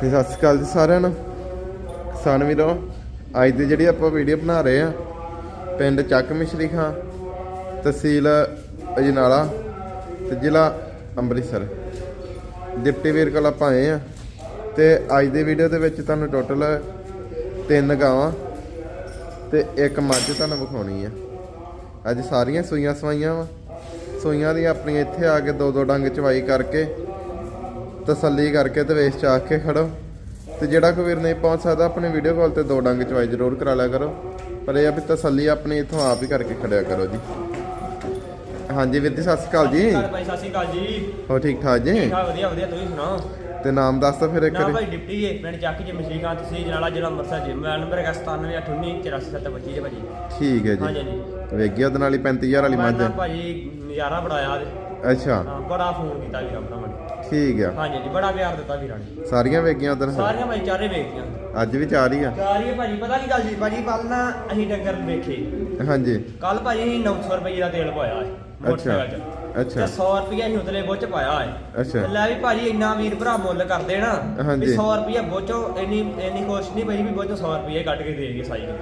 ਤੇ ਸਤਿ ਸ਼੍ਰੀ ਅਕਾਲ ਜੀ ਸਾਰਿਆਂ ਨੂੰ। ਕਿਸਾਨ ਵੀਰੋ, ਅੱਜ ਦੀ ਜਿਹੜੀ ਆਪਾਂ ਵੀਡੀਓ ਬਣਾ ਰਹੇ ਆ ਪਿੰਡ ਚੱਕ ਮਿਸ਼ਰੀ ਖਾਂ, ਤਹਿਸੀਲ ਅਜਨਾਲਾ ਤੇ ਜ਼ਿਲ੍ਹਾ ਅੰਮ੍ਰਿਤਸਰ। ਡਿਪਟੀ ਵੀਰ ਕੋਲ ਆਪਾਂ ਆਏ ਆ ਤੇ ਅੱਜ ਦੀ ਵੀਡੀਓ ਦੇ ਵਿੱਚ ਤੁਹਾਨੂੰ ਟੋਟਲ ਤਿੰਨ ਗਾਵਾਂ ਤੇ ਇੱਕ ਮੱਝ ਤੁਹਾਨੂੰ ਵਿਖਾਉਣੀ ਆ। ਅੱਜ ਸਾਰੀਆਂ ਸੂਈਆਂ ਸਵਾਈਆਂ ਵਾ। ਸੂਈਆਂ ਦੀ ਆਪਣੀ ਇੱਥੇ ਆ ਕੇ ਦੋ ਦੋ ਡੰਗ ਚਵਾਈ ਕਰਕੇ ਤਸੱਲੀ ਕਰਕੇ ਤੇ ਵੇਚ ਚਾਕ ਕੇ ਖੜੋ। ਤੇ ਜਿਹੜਾ ਕੋਈ ਵੀਰ ਨਹੀਂ ਪਹੁੰਚ ਸਕਦਾ ਆਪਣੇ ਵੀਡੀਓ ਕਾਲ ਤੇ ਦੋ ਡੰਗ ਚਵਾਈ ਜ਼ਰੂਰ ਕਰਾ ਲਿਆ ਕਰੋ। ਪਰ ਇਹ ਆ ਵੀ ਤਸੱਲੀ ਆਪਣੀ ਇੱਥੋਂ ਆਪ ਹੀ ਕਰਕੇ ਖੜਿਆ ਕਰੋ ਜੀ। ਹਾਂਜੀ ਵੀਰ ਜੀ ਸਤਿ ਸ਼੍ਰੀ ਅਕਾਲ ਜੀ। ਸਰ ਭਾਈ ਸਤਿ ਸ਼੍ਰੀ ਅਕਾਲ ਜੀ। ਹੋ ਠੀਕ ਠਾਕ ਜੀ? ਠੀਕ ਠਾਕ ਵਧੀਆ ਵਧੀਆ ਤੁਸੀਂ ਸੁਣਾਓ? ਤੇ ਨਾਮ ਦੱਸ ਤਾਂ ਫਿਰ ਇੱਕ ਨਾ ਵਾਰੀ। ਭਾਈ ਡਿਪਟੀ ਹੈ ਪਿੰਡ ਚੱਕ ਜੀ ਮਸ਼ਰੀਕਾਂਤ ਸੀ ਜਨਾਲਾ ਜ਼ਿਲ੍ਹਾ ਅੰਮ੍ਰਿਤਸਰ ਜੀ ਮੋਬਾਈਲ ਨੰਬਰ ਹੈਗਾ 9798847725 ਹੈ ਭਾਜੀ। ਠੀਕ ਹੈ ਹਾਂਜੀ ਜੀ ਹਾਂਜੀ ਉਹਦੇ ਨਾਲ ਹੀ 35000 ਵਾਲੀ ਮੈਂ ਮੱਝ। ਭਾਜੀ ਨਜ਼ਾਰਾ ਬੜਾਇਆ ਅੱਛਾ। ਹਾਂ, ਬੜਾ ਫੋਨ ਕੀਤਾ ਵੀਰਾਂ ਭਰਾਵਾਂ ਨੇ ਠੀਕ ਆ। ਹਾਂਜੀ ਜੀ ਬੜਾ ਪਿਆਰ ਦਿੱਤਾ ਵੀਰਾਂ ਨੇ। ਸਾਰੀਆਂ ਵੇਗੀਆਂ ਉਧਰ? ਸਾਰੀਆਂ ਭਾਈ ਚਾਰੇ ਵੇਖੀਆਂ। ਅੱਜ ਵੀ ਚਾਰ ਹੀ ਆ? ਚਾਰ ਹੀ ਹੈ ਭਾਜੀ ਪਤਾ ਕੀ ਗੱਲ ਜੀ? ਭਾਜੀ ਕੱਲ ਨਾ ਅਸੀਂ ਡੰਗਰ ਵੇਖੇ। ਹਾਂਜੀ। ਕੱਲ ਭਾਜੀ ਅਸੀਂ 900 ਰੁਪਏ ਦਾ ਤੇਲ ਪਾਇਆ ਹੈ ਮੋਟਰਸਾਈਕਲ 'ਚ। ਅੱਛਾ। ਤੇ 100 ਰੁਪਏ ਅਸੀਂ ਉਤਲੇ ਬੁੱਚ ਪਾਇਆ ਹੈ ਅੱਛਾ। ਲੈ ਵੀ ਭਾਜੀ ਇੰਨਾ ਵੀਰ ਭਰਾ ਮੁੱਲ ਕਰਦੇ ਨਾ। ਵੀ 100 ਰੁਪਏ ਬੁੱਚੋ ਇੰਨੀ ਇੰਨੀ ਕੋਸ਼ਿਸ਼ ਨਹੀਂ ਪਈ ਵੀ ਬੁੱਚ 100 ਰੁਪਏ ਕੱਟ ਕੇ ਦੇਗੇ ਸਾਈ ਨੂੰ।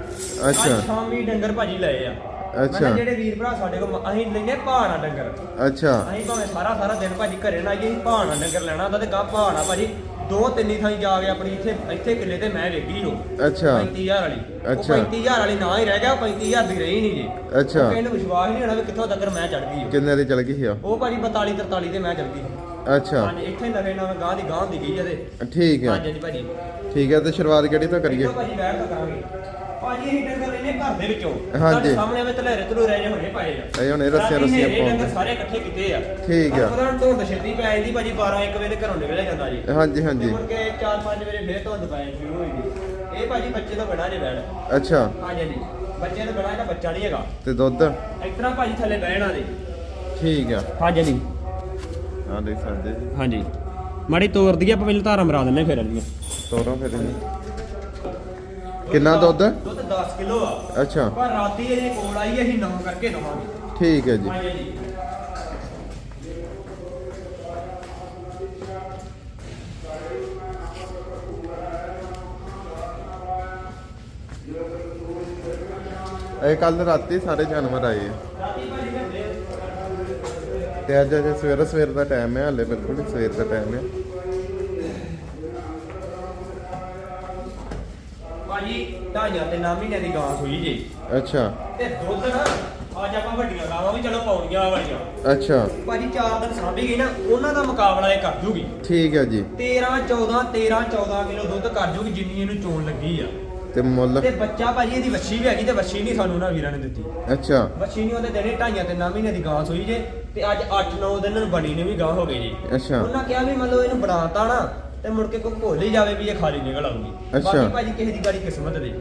ਅੱਛਾ। ਸ਼ਾਮੀ ਡੰਗਰ ਭਾਜੀ ਲਏ ਆ। ਮੈਂ ਅੱਛਾ। ਜਿਹੜੇ ਵੀਰ ਭਰਾ ਸਾਡੇ ਕੋਲ ਅਸੀਂ ਲੈਨੇ ਭਾਣਾ ਡੰਗਰ। ਅੱਛਾ। ਅਸੀਂ ਭਾਵੇਂ ਸਾਰਾ ਸਾਰਾ ਦਿਨ ਭਾਜੀ ਘਰੇ ਨਾ ਆਈਏ ਅਸੀਂ ਭਾਣਾ ਡੰਗਰ ਲੈਣਾ ਹੁੰਦਾ ਤੇ ਗਾਹ ਭਾਣਾ ਭਾਜੀ ਦੋ ਤਿੰਨੀ ਥਾਈ ਜਾ ਕੇ ਆਪਣੀ ਇੱਥੇ ਇੱਥੇ ਕਿੱਲੇ ਤੇ ਮੈਂ ਵੇਖੀ ਹੋ ਅੱਛਾ। 35000 ਵਾਲੀ। ਉਹ ਅੱਛਾ। 35000 ਵਾਲੀ ਨਾ ਹੀ ਰਹਿ ਗਿਆ 35000 ਦੀ ਰਹੀ ਨਹੀਂ ਜੀ। ਅੱਛਾ। ਉਹ ਕਿਸੇ ਨੂੰ ਵਿਸ਼ਵਾਸ ਨਹੀਂ ਹੋਣਾ ਵੀ ਕਿੱਥੋਂ ਤੱਕ ਮੈਂ ਚੜ ਗਈ ਉਹ। ਕਿੰਨੇ ਦੀ ਚਲ ਗਈ ਆ ਉਹ? ਭਾਜੀ 42 43 ਤੇ ਮੈਂ ਚੜ ਗਈ ਅੱਛਾ। ਹਾਂਜੀ ਇੱਥੇ ਨਵੇਂ ਨਵੇਂ ਗਾਂ ਦੀ ਗਾਂ ਦੀ ਗਈ ਇਹਦੇ ਠੀਕ ਆ। ਹਾਂਜੀ ਹਾਂਜੀ ਭਾਜੀ। ਠੀਕ ਆ ਤੇ ਸ਼ੁਰੂਆਤ ਕਿਹੜੀ ਤੋਂ ਕਰੀਏ? ਭਾਜੀ ਬੈਠ ਤਾਂ ਕਰਾਂਗੇ। ਭਾਜੀ ਅਸੀਂ ਡੰਗਰ ਲੈਨੇ ਘਰ ਦੇ ਵਿੱਚੋਂ। ਹਾਂਜੀ। ਤੁਹਾਡੇ ਸਾਹਮਣੇ ਵੇ ਤਲੇਰੇ ਤਲੂ ਰਹਿ ਜੇ ਹੋਣੇ ਪਾਏ ਆ। ਇਹ ਹੁਣੇ ਰੱਸੀਆਂ ਰਾਤੀ ਰੱਸੀਆਂ ਹਨੇਰੇ ਪਾਉਂਦੇ। ਡੰਗਰ ਸਾਰੇ ਇਕੱਠੇ ਕੀਤੇ ਆ। ਠੀਕ ਆ। ਪਤਾ ਹੁਣ ਧੁੰਦ ਛੇਤੀ ਪੈ ਜਾਂਦੀ ਭਾਜੀ 12 1 ਵਜੇ ਘਰੋਂ ਨਿਕਲਿਆ ਜਾਂਦਾ ਜੀ। ਹਾਂਜੀ ਤੇ ਹਾਂਜੀ ਮੁੜ ਕੇ 4-5 ਵਜੇ ਫੇਰ ਧੁੰਦ ਪੈ ਜਾਂਦੀ ਸ਼ੁਰੂ ਹੋਈ ਜੀ। ਇਹ ਭਾਜੀ ਬੱਚੇ ਤੋਂ ਬਿਨਾਂ ਜੇ ਬੈਠ ਅੱਛਾ। ਹਾਂਜੀ ਹਾਂਜੀ। ਬੱਚੇ ਤੋਂ ਬਿਨਾਂ ਇਹਦਾ ਬੱਚਾ ਨਹੀਂ ਹੈਗਾ। ਤੇ ਦੁੱਧ? ਇਸ ਤਰ੍ਹਾਂ ਭਾਜੀ ਥੱਲੇ ਬਹਿਣਾ ਦੇ ਠੀਕ ਆ। ਹਾਂਜੀ ਹਾਂਜੀ। ਆ ਦੇਖ ਸਕਦੇ ਜੀ। ਹਾਂਜੀ। ਮਾੜੀ ਤੋਰ ਦੀ ਆਪਾਂ ਪਹਿਲਾਂ ਧਾਰਾਂ ਮਰਾ ਦਿੰਨੇ ਫਿਰ। ਅਲੀਆਂ ਤੋਰੋ ਫਿਰ ਇਹਨੂੰ। ਕਿੰਨਾ ਦੁੱਧ ਦੁੱਧ? 10 ਕਿਲੋ ਆ। ਅੱਛਾ। ਪਰ ਰਾਤੀ ਇਹਦੇ ਕੋਲ ਆਈ ਅਸੀਂ ਨੌ ਕਰਕੇ ਦਵਾਂਗੇ। ਠੀਕ ਹੈ ਜੀ। ਹਾਂਜੀ। ਜੀ ਇਹ ਕੱਲ ਰਾਤੀ ਸਾਰੇ ਜਾਨਵਰ ਆਏ ਆ। ਰਾਤੀ ਭਾਜੀ ਬੰਦੇ ਤੇ ਅੱਜ ਅਜੇ ਸਵੇਰ ਸਵੇਰ ਦਾ ਟਾਈਮ ਹੈ ਹਲੇ ਬਿਲਕੁਲ ਹੀ ਸਵੇਰ ਦਾ ਟਾਈਮ ਹੈ ਭਾਜੀ ਢਾਈਆਂ ਤੇ ਨਾ ਮਹੀਨਿਆਂ ਦੀ ਗਾਂ ਸੂਈ ਜੀ। ਅੱਛਾ। ਤੇ ਦੁੱਧ ਨਾ ਅੱਜ ਆਪਾਂ ਵੱਡੀਆਂ ਗਾਵਾਂ ਵੀ ਚਲੋ ਪਾਉਣੀਆਂ ਆ ਵਾਲੀਆਂ। ਅੱਛਾ। ਭਾਜੀ 4 ਦਿਨ ਸਾਂਭੀ ਗਈ ਨਾ ਉਹਨਾਂ ਦਾ ਮੁਕਾਬਲਾ ਇਹ ਕਰ ਜੂਗੀ। ਠੀਕ ਹੈ ਜੀ। 13 14 13 14 ਕਿਲੋ ਦੁੱਧ ਕਰ ਜੂਗੀ ਜਿੰਨੀ ਇਹਨੂੰ ਚੋਣ ਲੱਗੀ ਆ। ਤੇ ਮੁੱਲ? ਤੇ ਬੱਚਾ ਭਾਜੀ ਇਹਦੀ ਵੱਛੀ ਵੀ ਹੈਗੀ ਤੇ ਵੱਛੀ ਨਹੀਂ ਸਾਨੂੰ ਨਾ ਵੀਰਾਂ ਨੇ ਦਿੱਤੀ। ਅੱਛਾ। ਵੱਛੀ ਨਹੀਂ ਉਹਦੇ ਦੇਣੇ ਢਾਈਆਂ ਤੇ ਨਾ ਮਹੀਨੇ ਦੀ ਗਾਂ ਸੂਈ ਜੇ। ਤੇ ਅੱਜ 8-9 ਦਿਨ ਨੂੰ ਬਣੀ ਨੇ ਵੀ ਗਾਂ ਹੋ ਗਈ ਜੀ। ਅੱਛਾ। ਉਹਨਾਂ ਕਿਹਾ ਵੀ ਮਤਲਬ ਇਹਨੂੰ ਬਣਾਤਾ ਨਾ ਤੇ ਮੁੜ ਕੇ ਕੋਈ ਭੁੱਲ ਹੀ ਜਾਵੇ ਵੀ ਇਹ ਖਾਲੀ ਨਿਕਲ ਆਊਗੀ। ਅੱਛਾ। ਬਾਕੀ ਭਾਜੀ ਕਿਸੇ ਦੀ ਗਾੜੀ ਕਿਸਮਤ ਦੇ।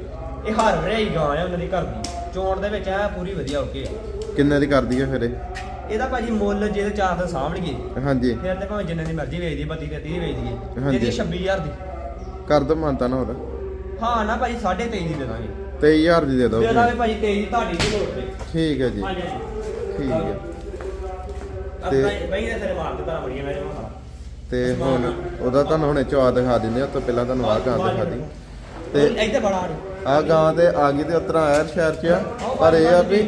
ਇਹ ਹਰ ਵਰਿਆਈ ਗਾਂ ਆ ਉਹਨਾਂ ਦੀ ਘਰ ਦੀ। ਚੋਣ ਦੇ ਵਿੱਚ ਐ ਪੂਰੀ ਵਧੀਆ ਓਕੇ ਆ। ਕਿੰਨੇ ਦੀ ਕਰਦੀ ਹੈ ਫਿਰ ਇਹ? ਇਹਦਾ ਭਾਜੀ ਮੁੱਲ ਜੇ ਤੇ ਚਾਰ ਦਿਨ ਸਾਂਭ ਲਈਏ। ਹਾਂਜੀ। ਫਿਰ ਤੇ ਭਾਵੇਂ ਜਿੰਨੇ ਦੀ ਮਰਜ਼ੀ ਵੇਚਦੀ 32 ਤੇ 30 ਵੇਚਦੀਏ ਹਾਂਜੀ। ਇਹਦੀ 26000 ਦੀ। ਕਰ ਦੋ ਮਾਨਤਾ ਨਾ ਹੋਰ। ਹਾਂ ਨਾ ਭਾਜੀ 23.5 ਦੀ ਦੇ ਦਾਂਗੇ। 23000 ਦੀ ਦੇ ਦੋ ਦੇ ਦਾਂਗੇ ਭਾਜੀ 23 ਤੁਹਾਡੀ ਦੀ ਲੋੜ ਤੇ ਠੀਕ ਹੈ ਜੀ। ਹਾਂਜੀ। ਠੀਕ ਹੈ। ਤੇ ਬਈ ਨੇ ਤੇਰੇ ਮਾਰ ਦਿੱਤਾ ਬੜੀਆਂ ਮੈਂ ਜਮਾ ਤੇ ਹੁਣ ਉਹਦਾ ਤੁਹਾਨੂੰ ਹੁਣੇ ਚਵਾ ਦਿਖਾ ਦਿੰਦੇ ਆ ਤੋਂ ਪਹਿਲਾਂ ਤੁਹਾਨੂੰ ਆਹ ਗਾਂ ਦਿਖਾ ਦੀ ਤੇ ਇੱਥੇ ਬੜਾ ਆ ਗਾਂ ਤੇ ਆ ਗਈ ਤੇ ਉਤਰਾ ਆਇਆ ਸ਼ਹਿਰ ਚ ਆ ਪਰ ਇਹ ਆ ਵੀ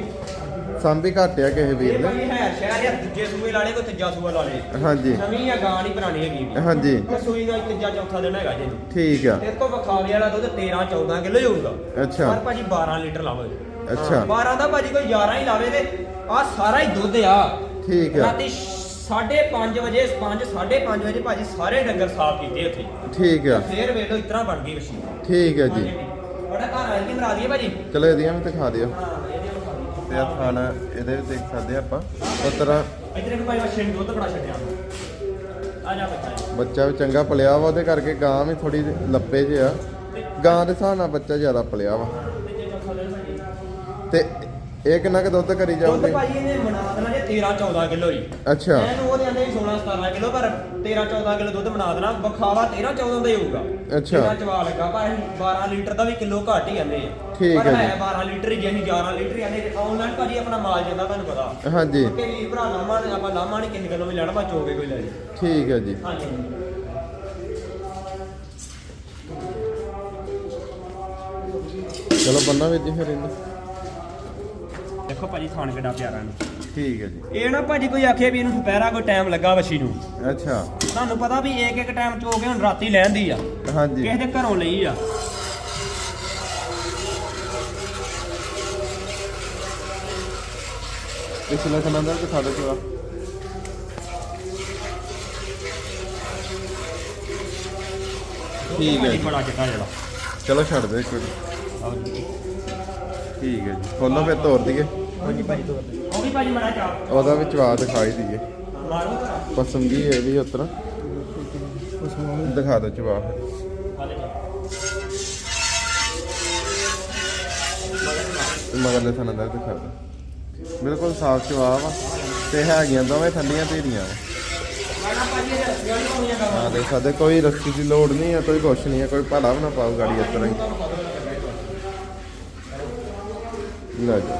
ਸਾਂਭੀ ਘੱਟ ਆ ਕਿਸੇ ਵੀਰ ਨੇ ਭਾਜੀ ਹੈ ਸ਼ਹਿਰ ਆ ਦੂਜੇ ਸੂਏ ਲਾਲੇ ਕੋ ਤੀਜਾ ਸੂਆ ਲਾਲੇ ਹਾਂਜੀ। ਨਵੀਂ ਆ ਗਾਂ ਨਹੀਂ ਪੁਰਾਣੀ ਹੈਗੀ। ਵੀ ਹਾਂਜੀ। ਤੇ ਸੂਈ ਦਾ ਤੀਜਾ ਚੌਥਾ ਦਿਨ ਹੈਗਾ ਜੀ। ਠੀਕ ਆ। ਤੇ ਕੋ ਬਖਾਵੇ ਵਾਲਾ ਦੁੱਧ 13 14 ਕਿਲੋ ਅੱਛਾ। ਪਰ ਭਾਜੀ 12 ਲੀਟਰ ਲਾਵੇ। ਅੱਛਾ। 12 ਦਾ ਭਾਜੀ ਕੋਈ 11 ਹੀ ਲਾਵੇ ਤੇ ਆ ਸਾਰਾ ਹੀ ਦੁੱਧ ਆ। ਠੀਕ ਆ। ਰਾਤੀ 5:30 ਵਜੇ 5 5:30 ਵਜੇ ਭਾਜੀ ਸਾਰੇ ਡੰਗਰ ਸਾਫ਼ ਕੀਤੇ ਉੱਥੇ। ਠੀਕ ਆ। ਫੇਰ ਵੇਖ ਲਓ ਇਤਨਾ ਬਣ ਗਈ ਵਸ਼ੀ ਠੀਕ ਹੈ ਜੀ। ਬੜਾ ਘਰ ਆ ਕੇ ਮਰਾ ਦਈਏ ਭਾਜੀ? ਚਲੋ ਇਹਦੀਆਂ ਵੀ ਦਿਖਾ ਦਿਓ। ਤੇ ਆ ਖਾਣਾ ਇਹਦੇ ਵਿੱਚ ਦੇਖ ਸਕਦੇ ਆ ਆਪਾਂ। ਉਤਰਾ। ਇੱਧਰ ਇੱਕ ਭਾਈ ਵਸ਼ੇ ਨੂੰ ਦੁੱਧ ਬੜਾ ਛੱਡਿਆ ਆ ਜਾ ਬੱਚਾ। ਬੱਚਾ ਵੀ ਚੰਗਾ ਪਲਿਆ ਵਾ ਉਹਦੇ ਕਰਕੇ ਗਾਂ ਵੀ ਥੋੜੀ ਲੱਪੇ ਜਿ ਆ। ਗਾਂ ਦੇ ਹਿਸਾਬ ਨਾਲ ਬੱਚਾ ਜ਼ਿਆਦਾ ਪਲਿਆ ਵਾ। ਤੇ ਇਹ ਕਿੰਨਾ ਕੁ ਦੁੱਧ ਕਰੀ ਦੁੱਧ ਜਾਊਗੀ? ਭਾਈ ਇਹਨੇ ਮਨਾ ਦੇਣਾ ਜੇ 13 14 ਕਿਲੋ ਜੀ। ਅੱਛਾ। ਐਨ ਉਹਦੇ ਆਂਦੇ 16 17 ਕਿਲੋ ਪਰ 13 14 ਕਿਲੋ ਦੁੱਧ ਬਣਾ ਦੇਣਾ। ਬਖਾਵਾ 13 14 ਦਾ ਹੀ ਹੋਊਗਾ। ਅੱਛਾ। ਜਿਹੜਾ ਚਵਾ ਲੱਗਾ ਪਰ ਅਸੀਂ 12 ਲੀਟਰ ਦਾ ਵੀ ਕਿਲੋ ਘੱਟ ਹੀ ਆਂਦੇ ਠੀਕ ਪਰ ਹੈ ਹੈ ਜੀ। 12 ਲੀਟਰ ਹੀ ਜੇ ਅਸੀਂ 11 ਲੀਟਰ ਹੀ ਆਂਦੇ ਆਨਲਾਈਨ ਭਾਜੀ ਆਪਣਾ ਮਾਲ ਜਾਂਦਾ ਤੁਹਾਨੂੰ ਪਤਾ। ਹਾਂਜੀ। ਕਿ ਵੀ ਭਰਾ ਲਾਮਾ ਨੇ ਆਪਾਂ ਲਾਮਾ ਨਹੀਂ ਕਿਸੇ ਗੱਲੋਂ ਵੀ ਲੈਣਾ ਬਾ ਚੋਗੇ ਕੋਈ ਲੈ ਜੀ ਠੀਕ ਹੈ ਜੀ। ਹਾਂਜੀ। ਚਲੋ ਬੰਨਾ ਵੀ ਜੀ ਫਿਰ ਇਹਨੂੰ। ਦੇਖੋ ਭਾਜੀ ਖਾਣ ਕਿੱਡਾ ਪਿਆਰਾ ਨੂੰ ਠੀਕ ਹੈ ਜੀ। ਇਹ ਨਾ ਭਾਜੀ ਕੋਈ ਆਖੇ ਵੀ ਇਹਨੂੰ ਦੁਪਹਿਰਾ ਕੋਈ ਟਾਈਮ ਲੱਗਾ ਵਛੀ ਨੂੰ। ਅੱਛਾ। ਤੁਹਾਨੂੰ ਪਤਾ ਵੀ ਇੱਕ ਇੱਕ ਟਾਈਮ ਚੋ ਕੇ ਹੁਣ ਰਾਤੀ ਲੈਂਦੀ ਆ। ਹਾਂਜੀ। ਕਿਸੇ ਦੇ ਘਰੋਂ ਲਈ ਆ। ਪਿਛਲੇ ਸਮਾਂ ਦਾ ਦਿਖਾ ਦਿਓ ਚੋਆ ਠੀਕ ਹੈ ਭਾਜੀ ਜੀ। ਬੜਾ ਚਿੱਟਾ ਜਿਹੜਾ। ਚਲੋ ਛੱਡ ਦਿਓ ਇੱਕ ਵਾਰੀ। ਠੀਕ ਹੈ ਜੀ। ਖੋਲੋ ਫਿਰ ਤੋਰ ਦਈਏ। ਹਾਂਜੀ ਭਾਜੀ ਦੋ ਉਹ ਵੀ ਭਾਜੀ ਮੜਾ ਚਾ ਉਹਦਾ ਵੀ ਚਵਾ ਦਿਖਾਈ ਦਈਏ। ਮਾਰੋ ਕਰਾ ਪਸੰਦੀ ਇਹ ਵੀ ਉਤਰਾ ਦਿਖਾ ਦਿਓ ਚਵਾ ਹਾਲੇ ਜਾ ਤੇ ਮਗਰਲੇ ਥਾਂ ਦਾ ਦਿਖਾ ਦਿਓ। ਬਿਲਕੁਲ ਸਾਫ਼ ਚਵਾ ਵਾ ਤੇ ਹੈਗੀਆਂ ਦੋਵੇਂ ਠੰਡੀਆਂ ਧੀਰੀਆਂ ਵਾ ਮਾੜਾ ਹਾਂ ਦੇਖ ਸਕਦੇ ਕੋਈ ਰੱਸੀ ਦੀ ਲੋੜ ਨਹੀਂ ਹੈ ਕੋਈ ਕੁਛ ਨਹੀਂ ਹੈ ਕੋਈ ਭਾੜਾ ਵੀ ਨਾ ਪਾਓ ਗਾੜੀ ਇਸ ਤਰ੍ਹਾਂ ਹੀ। ਲੈ ਜਾ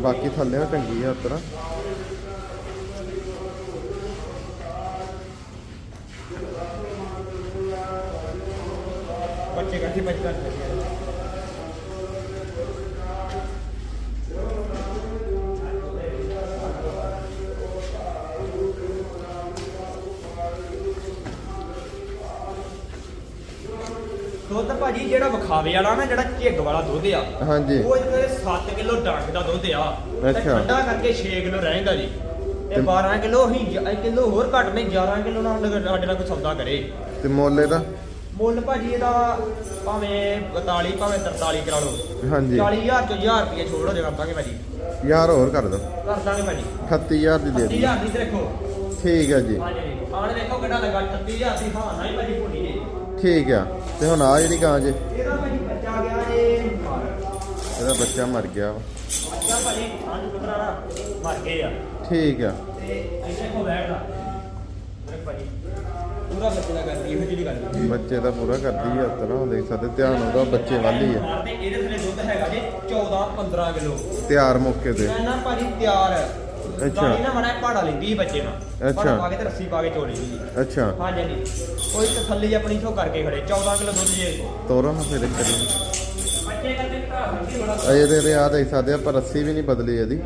ਬਾਕੀ ਥੱਲੇ ਚੰਗੀ ਆ ਉਤਰਾ। ਬੱਚੇ ਕੱਢੀ ਦੁੱਧ ਭਾਜੀ ਜਿਹੜਾ ਵਿਖਾਵੇ ਵਾਲਾ ਨਾ ਜਿਹੜਾ ਝਿੱਗ ਵਾਲਾ ਦੁੱਧ ਆ ਹਾਂਜੀ। ਉਹ ਜਿਹੜੇ 7 ਕਿਲੋ ਡੰਗ ਦਾ ਦੁੱਧ ਆ। ਤੇ ਅੱਛਾ। ਠੰਡਾ ਕਰਕੇ 6 ਕਿਲੋ ਰਹੇਗਾ ਜੀ। ਤੇ ਤੇ- 12 ਕਿਲੋ ਹੀ ਕਿਲੋ ਹੋਰ ਘੱਟ ਨੇ 11 ਕਿਲੋ ਨਾਲ ਸਾਡੇ ਨਾਲ ਕੋਈ ਸੌਦਾ ਕਰੇ। ਤੇ ਮੋਲੇ ਦਾ ਮੁੱਲ ਭਾਜੀ ਇਹਦਾ ਭਾਵੇਂ 42 ਭਾਵੇਂ 43 ਕਰਾ ਲਓ। ਹਾਂਜੀ। 40000 ਚੋਂ 1000 ਰੁਪਏ ਛੋੜ ਹੋ ਜਾ ਕਰਦਾਂਗੇ ਭਾਜੀ। ਯਾਰ ਹੋਰ ਕਰ ਦੋ ਕਰ ਦਾਂਗੇ ਭਾਜੀ। 38000 ਦੀ ਦੇ ਦਿਓ। 30000 ਦੀ ਤੇ ਦੇਖੋ ਠੀਕ ਹੈ ਜੀ। ਹਾਂਜੀ। ਜੀ ਆਣ ਦੇਖੋ ਕਿੰਨਾ ਲੱਗਾ 30000 ਦੀ ਹਾਂ ਨਹੀਂ ਭਾਜੀ ਭੁੱਲੀ ਠੀਕ ਆ। ਤੇ ਹੁਣ ਆ ਜਿਹੜੀ ਗਾਂ ਜੇ। ਇਹਦਾ ਭਾਜੀ ਬੱਚਾ ਗਿਆ ਜੇ। ਮਰ ਇਹਦਾ ਬੱਚਾ ਮਰ ਗਿਆ ਵਾ। ਬੱਚਾ ਭਾਜੀ ਪੰਜ ਪੁੱਤਰਾ ਨਾ ਮਰ ਗਏ ਆ। ਠੀਕ ਆ। ਤੇ ਇੱਥੇ ਕੋ ਬੈਠਦਾ ਮੇਰੇ ਭਾਜੀ ਪੂਰਾ ਬੱਚੇ ਦਾ ਕਰਦੀ ਇਹੋ ਜਿਹੀ ਗੱਲ ਬੱਚੇ ਦਾ ਪੂਰਾ ਕਰਦੀ ਆ ਉਤਰਾ ਦੇਖ ਸਕਦੇ ਧਿਆਨ ਉਹਦਾ ਬੱਚੇ ਵੱਲ ਹੀ ਆ। ਤੇ ਇਹਦੇ ਥੱਲੇ ਦੁੱਧ ਹੈਗਾ ਜੀ 14 15 ਕਿਲੋ। ਤਿਆਰ ਮੌਕੇ ਤੇ। ਨਾ ਭਾਜੀ ਤਿਆਰ ਹੈ ਅੱਛਾ। ਨਾ ਮੜਾ ਪਹਾੜਾ ਲੈਂਦੀ ਸੀ ਬੱਚੇ ਨਾਲ। ਅੱਛਾ। ਪਾ ਕੇ ਤੇ ਰੱਸੀ ਪਾ ਕੇ ਚੋਲੀ ਜੀ ਅੱਛਾ। ਹਾਂਜੀ ਹਾਂਜੀ। ਕੋਈ ਤਸੱਲੀ ਆਪਣੀ ਤੋਂ ਕਰਕੇ ਖੜੇ 14 ਕਿਲੋ ਦੁੱਧ ਜੇ। ਤੋਰੋ ਹਾਂ ਫਿਰ ਇੱਕ ਵਾਰੀ ਬੱਚੇ ਕਰਕੇ ਘਰ ਹੁੰਦੀ ਬੜਾ ਅਜੇ ਦੇ ਦੇ ਆ ਦੇਖ ਸਕਦੇ ਆ ਪਰ ਰੱਸੀ ਵੀ ਨਹੀਂ ਬਦਲੀ ਇਹਦੀ।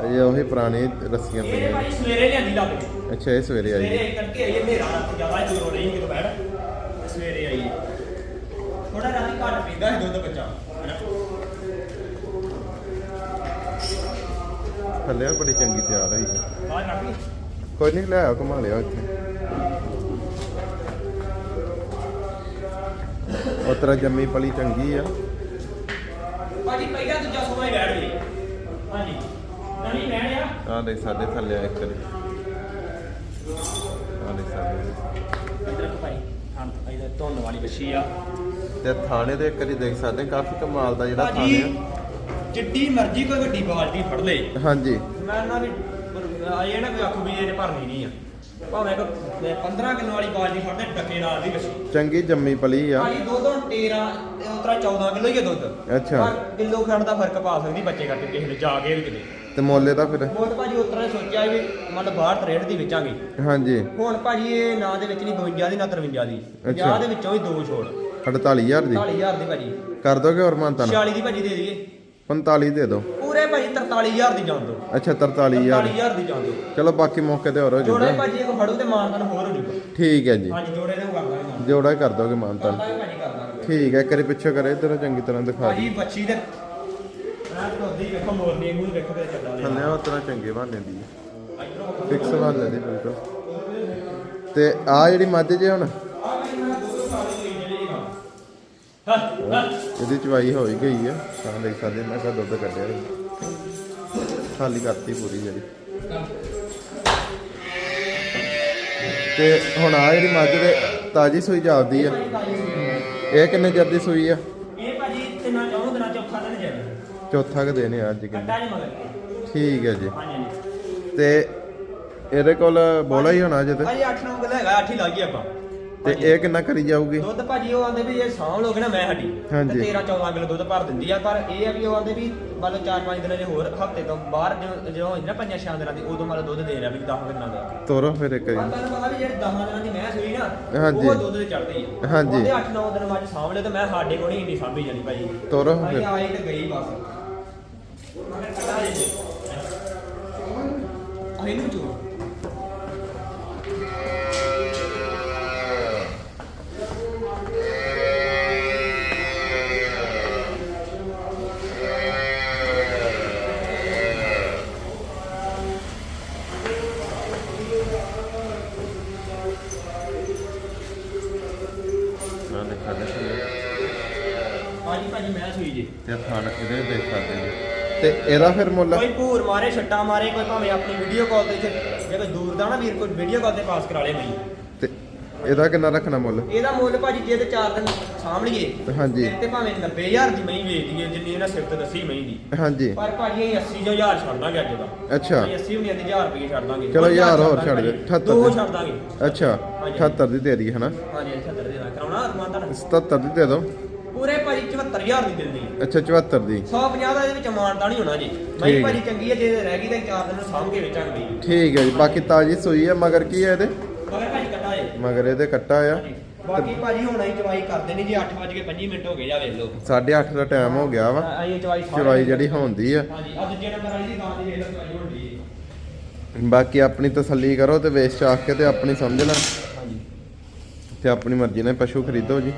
ਅਜੇ ਉਹੀ ਪੁਰਾਣੀ ਰੱਸੀਆਂ ਇਹ ਪਈਆਂ ਭਾਜੀ ਸਵੇਰੇ ਲਿਆਂਦੀ ਲੱਗ ਗਈ ਅੱਛਾ ਇਹ ਸਵੇਰੇ ਆਈ ਸਵੇਰੇ ਹੈ। ਕਰਕੇ ਆਈ ਹਨੇਰਾ ਰਾਤ ਜ਼ਿਆਦਾ ਦੂਰੋਂ ਨਹੀਂ ਕਿਤੋਂ ਬੈਠ ਤੇ ਸਵੇਰੇ ਆਈ ਥੋੜਾ ਰਾਤੀ ਘੱਟ ਪੀਂਦਾ ਸੀ ਦੁੱਧ ਬੱਚਾ ਹੈਨਾ। ਥੱਲੇ ਬੜੀ ਚੰਗੀ ਤਿਆਰ ਹੋਈ ਹੈ। ਬਾਹਰ ਰੱਖ ਲਈ ਕੋਈ ਨਹੀਂ ਲੈ ਆਓ ਘੁਮਾ ਲਿਆ ਇੱਥੇ। ਉਤਰਾ ਜੰਮੀ ਪਲੀ ਚੰਗੀ ਆ। ਭਾਜੀ ਪਹਿਲਾਂ ਦੂਜਾ ਸੋਨਾ ਹੀ ਬੈਠ ਗਈ ਹਾਂਜੀ। ਨਵੀਂ ਬੈਠ ਆ। ਆ ਦੇਖ ਸਾਡੇ ਥੱਲੇ ਆ ਇੱਕ ਵਾਰੀ। ਆ ਦੇਖ ਸਾਡੇ ਇਧਰ ਭਾਈ ਹਾਂ ਇਹਦਾ ਧੁੰਨ ਵਾਲੀ ਬੱਛੀ ਆ। ਤੇ ਥਾਣੇ ਦੇ ਇੱਕ ਵਾਰੀ ਦੇਖ ਸਕਦੇ ਕਾਫੀ ਕਮਾਲ ਦਾ ਜਿਹੜਾ ਥਾਣੇ ਭਾਜੀ ਜਿੱਡੀ ਮਰਜ਼ੀ ਕੋਈ ਵੱਡੀ ਬਾਲਟੀ ਫੜ ਲੇ। ਆ ਹਾਂਜੀ। ਮੈਂ ਨਾ ਵੀ ਆਏ ਨਾ ਕੋਈ ਆਖੂ ਵੀ ਇਹਨੇ ਭਰਨੀ ਨਹੀਂ ਆ। ਭਾਵੇਂ ਕੋ 15 ਕਿਲੋ ਵਾਲੀ ਬਾਲਟੀ ਫੜਦੇ ਟੱਕੇ ਨਾਲ ਦੀ ਬੱਛੀ ਚੰਗੀ ਜੰਮੀ ਪਲੀ ਆ। ਭਾਜੀ ਦੁੱਧ ਹੁਣ 13 ਤੇ ਉਤਰਾ 14 ਕਿਲੋ ਹੀ ਆ ਦੁੱਧ। ਅੱਛਾ। ਪਰ ਕਿਲੋ ਖੰਡ ਦਾ ਫ਼ਰਕ ਪਾ ਸਕਦੀ ਬੱਚੇ ਕਰਕੇ ਕਿਸੇ ਨੇ ਜਾ ਕੇ ਵੀ ਕਿਤੇ। ਤੇ ਮੋਲੇ ਦਾ ਫਿਰ? ਮੋਟ ਭਾਜੀ ਉਤਰਾ ਸੋਚਿਆ ਵੀ ਮੰਨ ਬਾਹਰ ਤਰੇੜ ਦੀ ਵੇਚਾਂਗੇ। ਹਾਂਜੀ। ਹੁਣ ਭਾਜੀ ਇਹ ਨਾ ਦੇ ਵਿੱਚ ਨਹੀਂ 52 ਦੀ ਨਾ 53 ਦੀ। 50 ਦੇ ਵਿੱਚੋਂ ਹੀ ਦੋ ਛੋੜ। 48000 ਦੀ? 40000 ਦੀ ਭਾਜੀ। ਕਰ ਦੋਗੇ ਹੋਰ ਮਾਨਤਾ 46 ਦੀ ਭਾਜੀ ਦੇ ਦਈਏ। 45 ਦੇ ਦਿਓ। ਪੂਰੇ ਭਾਜੀ 43000 ਦੀ ਜਾਣ ਦੋ ਅੱਛਾ 43000 43000 ਦੀ ਜਾਣ ਦੋ ਚਲੋ ਬਾਕੀ ਮੌਕੇ ਤੇ ਹੋਰ ਹੋ ਜੋੜੇ ਜਾਊਗਾ ਭਾਜੀ ਇੱਕ ਫੜੂ ਤੇ ਮਾਨਤਨ ਹੋਰ ਹੋ ਜੂਗਾ ਠੀਕ ਹੈ ਜੀ। ਹਾਂਜੀ ਜੋੜੇ ਦੇ ਕਰ ਦਾਂਗੇ ਜੋੜਾ ਹੀ ਕਰ ਦੋਗੇ ਮਾਨਤਾ ਕਰਦਾਂਗੇ ਭਾਜੀ ਕਰ ਦਾਂਗੇ। ਠੀਕ ਹੈ ਕਰੀ ਪਿੱਛੇ ਕਰੇ ਇਧਰ ਚੰਗੀ ਤਰ੍ਹਾਂ ਦਿਖਾ ਭਾਜੀ ਦੀ ਬੱਚੀ ਦੇ ਰਾਤ ਨੂੰ ਅੱਧੀ ਵੇਖੋ ਮੋਰਨੀ ਮੂੰਹ ਵੇਖੋ ਤੇ ਚੱਲਦਾ ਥੱਲੇ ਉਹ ਤਰ੍ਹਾਂ ਚੰਗੇ ਇਧਰੋਂ ਵੇਖੋ। ਫਿਕਸ ਬਣ ਲੈਂਦੀ ਬਿਲਕੁਲ। ਤੇ ਆ ਜਿਹੜੀ ਮੱਝ ਜੇ ਹੁਣ? ਆ ਭਾਜੀ ਮੈਂ ਦੋ ਦੋ ਸਾਲ ਦੀ ਜਿਹੜੀ ਜੀ ਕੰਮ ਹਾਂ ਹਾਂ। ਇਹਦੀ ਚਵਾਈ ਹੋ ਹੀ ਗਈ ਆ। ਤਾਂ ਦੇਖ ਸਕਦੇ ਮੈਂ ਕਿਹਾ ਦੁੱਧ ਕੱਢਿਆ। ਸੀ। ਖਾਲੀ ਕਰਤੀ ਪੂਰੀ ਜਿਹੜੀ। ਤੇ ਹੁਣ ਆ ਜਿਹੜੀ ਮੱਝ ਦੇ ਤਾਜੀ ਸੂਈ ਜਾਪਦੀ ਆ। ਇਹ ਕਿੰਨੇ ਚਿਰ ਦੀ ਸੂਈ ਆ? ਇਹ ਭਾਜੀ ਤਿੰਨਾਂ ਚੌਂ ਦਿਨਾਂ ਚੌਥਾ ਦਿਨ ਜਾਣਾ। ਚੌਥਾ ਕ ਦਿਨ ਆ ਅੱਜ ਕਿੰਨੇ? ਠੀਕ ਹੈ ਜੀ। ਤੇ ਇਹਦੇ ਕੋਲ ਬੋਲਾ ਹੀ ਹੋਣਾ ਜੇ ਤੇ? ਭਾਜੀ 8 9 ਕਿਲੋ ਹੈਗਾ 8 ਹੀ ਲਾਗੀ ਆਪਾਂ। ਤੇ ਇਹ ਕਿੰਨਾ ਕਰੀ ਜਾਊਗੀ? ਦੁੱਧ ਭਾਜੀ ਉਹ ਆਂਦੇ ਵੀ ਇਹ ਸਾਂਭ ਲੋਗੇ ਨਾ ਮੈਂ ਸਾਡੀ ਹਾਂਜੀ। 13 14 ਕਿਲੋ ਦੁੱਧ ਭਰ ਦਿੰਦੀ ਆ ਪਰ ਇਹ ਆ ਵੀ ਉਹ ਆਂਦੇ ਵੀ ਮੰਨ ਲਓ 4-5 ਦਿਨਾਂ ਦੇ ਹੋਰ ਹਫ਼ਤੇ ਤੋਂ ਬਾਹਰ ਜਦੋਂ ਜਦੋਂ ਹੋਈ ਨਾ ਪੰਜਾਂ ਛੇ ਦਿਨਾਂ ਦੀ ਉਦੋਂ ਮੰਨ ਲਓ ਦੁੱਧ ਦੇ ਰਿਹਾ ਵੀ 10 ਦਿਨਾਂ ਦਾ ਤੋਰੋ ਫਿਰ ਇੱਕ ਪਰ ਵਾਰੀ ਤੁਹਾਨੂੰ ਪਤਾ ਭਾਜੀ ਜਿਹੜੇ 10 ਦਿਨਾਂ ਦੀ ਮੈਂ ਸੂਈ ਨਾ ਹਾਂਜੀ। ਉਹ ਦੁੱਧ ਤੇ ਚੜਦੀ ਆ। ਹਾਂਜੀ। ਉਹਦੇ 8-9 ਦਿਨ ਮੱਝ ਸਾਂਭ ਲਏ ਤੇ ਮੈਂ ਸਾਡੇ ਕੋਲ ਨਹੀਂ ਇੰਨੀ ਸਾਂਭੀ ਜਾਣੀ ਭਾਜੀ। ਤੋਰੋ ਅਸੀਂ ਫਿਰ। ਆਈ ਤੇ ਗਈ ਬਸ। ਨਾ ਦੇਖਾ ਦੇ ਹਾਂਜੀ ਭਾਜੀ ਮੈਂ ਸੂਈ ਜੀ। ਤੇ ਖਾਣ ਇਹਦੇ ਦੇਖ ਸਕਦੇ ਨੇ ਤੇ ਇਹਦਾ ਫਿਰ ਮੁੱਲ? ਕੋਈ ਭੂਰ ਮਾਰੇ ਛੱਟਾ ਮਾਰੇ ਕੋਈ ਭਾਵੇਂ ਆਪਣੀ ਵੀਡੀਓ ਕਾਲ ਤੇ ਇੱਥੇ ਜੇ ਕੋਈ ਦੂਰ ਦਾ ਨਾ ਵੀਰ ਕੋਈ ਵੀਡੀਓ ਕਾਲ ਤੇ ਪਾਸ ਕਰਾ ਲੇ ਮੈਨੂੰ ਤੇ ਇਹਦਾ ਕਿੰਨਾ ਰੱਖਣਾ ਮੁੱਲ? ਇਹਦਾ ਮੁੱਲ ਭਾਜੀ ਜੇ ਤੇ 4 ਦਿਨ ਸਾਂਭ ਲਈਏ ਹਾਂਜੀ। ਤੇ ਭਾਵੇਂ 90000 ਦੀ ਮਹੀਂ ਵੇਚ ਦਈਏ ਜਿੰਨੀ ਇਹਨਾਂ ਸਿਫਤ ਦੱਸੀ ਮਹੀਂ ਦੀ। ਹਾਂਜੀ। ਪਰ ਭਾਜੀ ਅਸੀਂ 80 ਹਜ਼ਾਰ ਛੱਡ ਦਾਂਗੇ ਅੱਜ ਦਾ। ਅੱਛਾ। ਅਸੀਂ 80 ਵੀ ਨਹੀਂ 1000 ਰੁਪਏ ਛੱਡ ਦਾਂਗੇ। ਚਲੋ ਦੋ ਹਜ਼ਾਰ ਹੋਰ ਦਾਂਗੇ ਛੱਡ ਦੇ, ਭਾਜੀ। 78 ਦੋ ਦੇ। ਛੱਡ ਦਾਂਗੇ। ਅੱਛਾ ਹਾਂਜੀ। 78 ਦੀ ਦੇ ਦੀ ਹਨਾ? ਹਾਂਜੀ 78 ਦੇ ਅਰਮਾਨ 77 ਦੀ। ਦੇ ਪੂਰੇ ਭਾਜੀ 74000 ਦੀ ਦਿੰਦੀ ਅੱਛਾ 74 ਦੀ। 150 ਦਾ ਇਹਦੇ ਵਿੱਚ ਮਾਨਤਾ ਨਹੀਂ ਹੋਣਾ ਜੀ। ਠੀਕ ਮਹੀਂ ਹੈ। ਭਾਜੀ ਚੰਗੀ ਹੈ ਜੇ ਰਹਿ ਗਈ ਤਾਂ 4 ਦਿਨ ਨੂੰ ਸਾਂਭ ਕੇ ਵੇਚਾਂਗੇ ਜੀ ਠੀਕ ਹੈ ਜੀ ਬਾਕੀ ਤਾਜੀ ਸੂਈ ਹੈ ਮਗਰ ਕੀ ਹੈ ਇਹਦੇ? ਮਗਰ ਭਾਜੀ ਕੱਟਾ ਜੇ ਮਗਰ ਇਹਦੇ ਕੱਟਾ ਆ। ਹਾਂਜੀ। ਬਾਕੀ ਭਾਜੀ ਹੁਣ ਅਸੀਂ ਚਵਾਈ ਕਰਦੇ ਨਹੀਂ ਜੀ 8:25 ਮਿੰਟ ਹੋ ਗਏ ਜਾ ਵੇਖ ਲਓ। 8:30 ਦਾ ਟਾਈਮ ਹੋ ਗਿਆ ਵਾ। ਅਸੀਂ ਚਵਾਈ ਸਾਰੇ- ਚਵਾਈ ਜਿਹੜੀ ਹੁੰਦੀ ਆ। ਹਾਂਜੀ ਅੱਜ ਜੇ ਨੰਬਰ ਵਾਲੀ ਦੀ ਗਾਂ ਦੀ ਵੇਖ ਲਓ ਚਵਾਈ ਬਾਕੀ ਆਪਣੀ ਤਸੱਲੀ ਕਰੋ ਤੇ ਵੇਚ ਚਾਖ ਕੇ ਤੇ ਆਪਣੀ ਸਮਝ ਲੈ। ਹਾਂਜੀ ਤੇ ਆਪਣੀ ਮਰਜ਼ੀ ਨਾਲ ਪਸ਼ੂ ਖਰੀਦੋ ਜੀ।